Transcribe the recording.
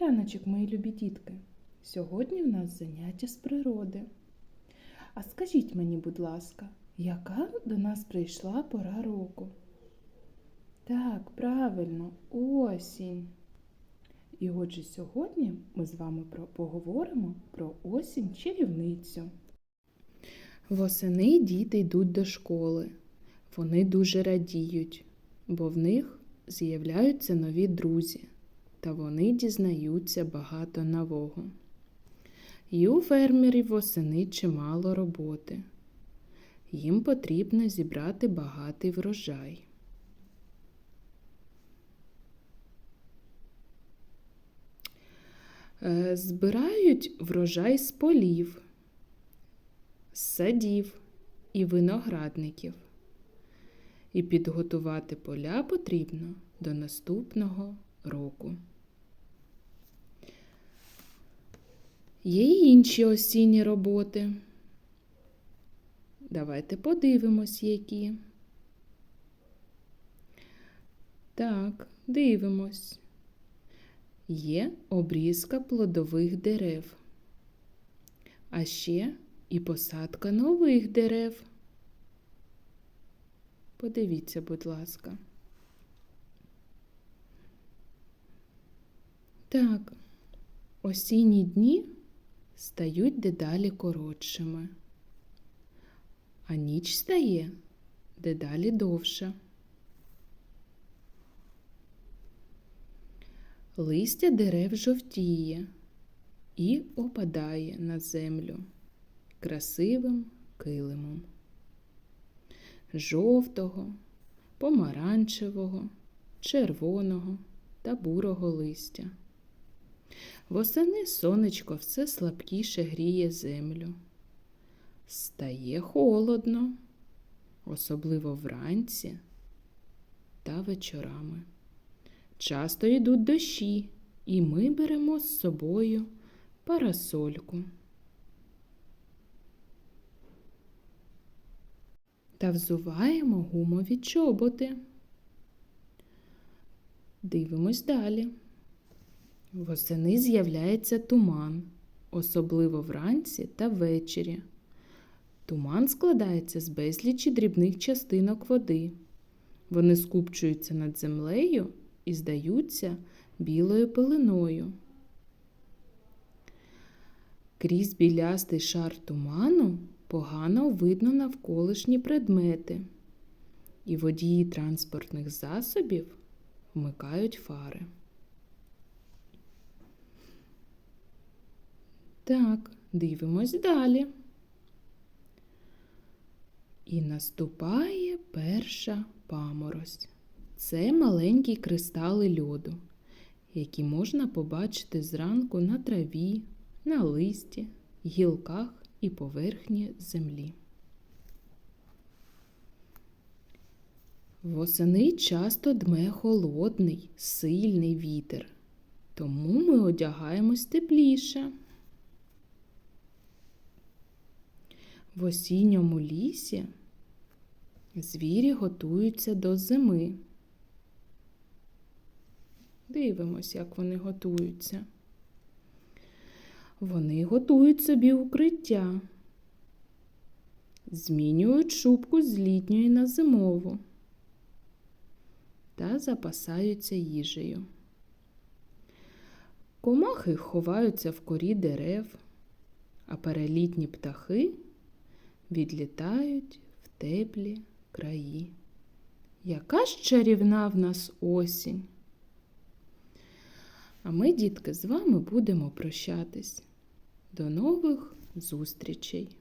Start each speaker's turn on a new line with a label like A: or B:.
A: раночок, мої любі дітки. Сьогодні в нас заняття з природи. А скажіть мені, будь ласка, яка до нас прийшла пора року? Так, правильно, осінь. І отже, сьогодні ми з вами поговоримо про осінь чарівницю. Восени діти йдуть до школи. Вони дуже радіють, бо в них з'являються нові друзі, та вони дізнаються багато нового. І у фермерів восени чимало роботи. Їм потрібно зібрати багатий врожай. Е, Збирають врожай з полів, з садів і виноградників. І підготувати поля потрібно до наступного року. Є й інші осінні роботи. Давайте подивимось, які. Так, дивимось. Є обрізка плодових дерев, а ще і посадка нових дерев. Подивіться, будь ласка. Так, осінні дні стають дедалі коротшими, а ніч стає дедалі довша. Листя дерев жовтіє і опадає на землю красивим килимом жовтого, помаранчевого, червоного та бурого листя. Восени сонечко все слабкіше гріє землю. Стає холодно, особливо вранці та вечорами. Часто йдуть дощі, і ми беремо з собою парасольку. Та взуваємо гумові чоботи. Дивимось далі. Восени з'являється туман, особливо вранці та ввечері. Туман складається з безлічі дрібних частинок води. Вони скупчуються над землею і здаються білою пеленою. Крізь білястий шар туману погано видно навколишні предмети, і водії транспортних засобів вмикають фари. Так, дивимось далі. І наступає перша паморозь. Це маленькі кристали льоду, які можна побачити зранку на траві, на листі, гілках і поверхні землі. Восени часто дме холодний, сильний вітер, тому ми одягаємось тепліше. В осінньому лісі звірі готуються до зими. Дивимось, як вони готуються. Вони готують собі укриття, змінюють шубку з літньої на зимову та запасаються їжею. Комахи ховаються в корі дерев, а перелітні птахи відлітають в теплі краї. Яка ж чарівна в нас осінь! А ми, дітки, з вами будемо прощатись. До нових зустрічей!